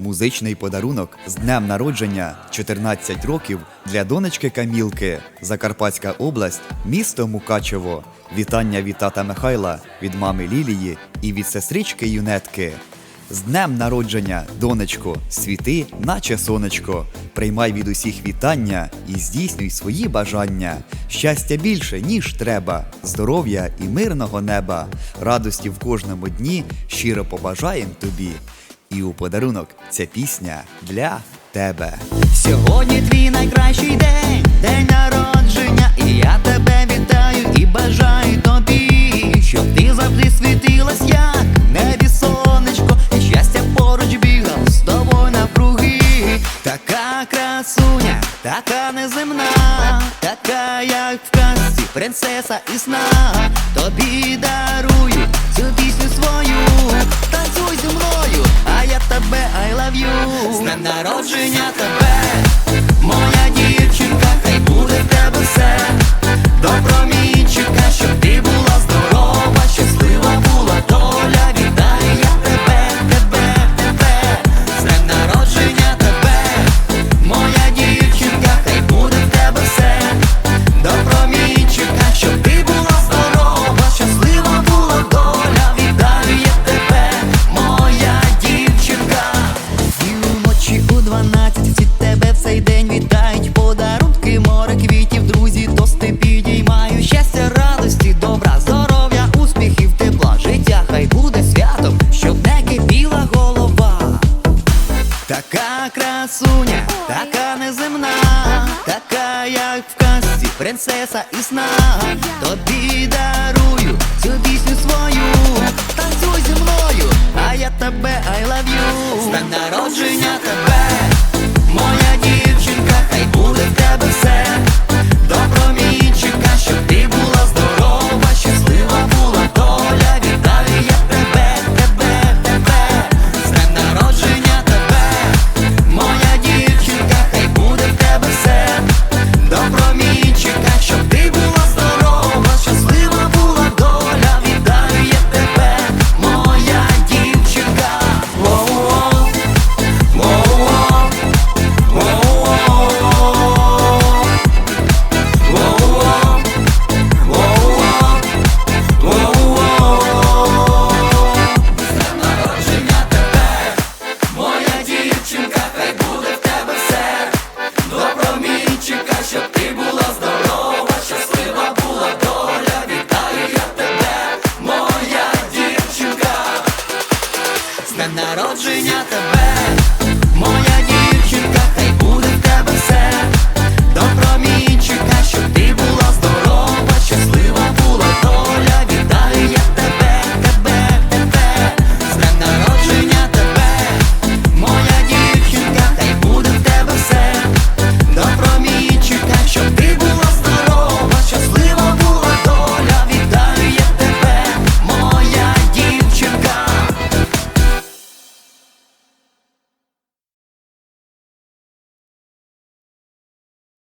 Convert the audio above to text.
Музичний подарунок з днем народження 14 років для донечки Камілки, Закарпатська область, місто Мукачево. Вітання від тата Михайла, від мами Лілії і від сестрички Юнетки. З днем народження, донечко, світи, наче сонечко. Приймай від усіх вітання і здійснюй свої бажання. Щастя більше, ніж треба, здоров'я і мирного неба, радості в кожному дні щиро побажаєм тобі. І у подарунок ця пісня для тебе. Сьогодні твій найкращий день, день народження, і я тебе вітаю і бажаю тобі, щоб ти завжди світилась, як небі сонечко, і щастя поруч бігав з тобою навкруги. Така красуня, така неземна, така, як в казці, принцеса і сна. Тобі дарую цю пісню свою, танцюй зі мною, тебе I love you. З днем народження тебе, моя дівчинка, хай буде в тебе все. Добромінчика, така неземна, така, як в казці, принцеса і сна. Тобі дарую народження тебе.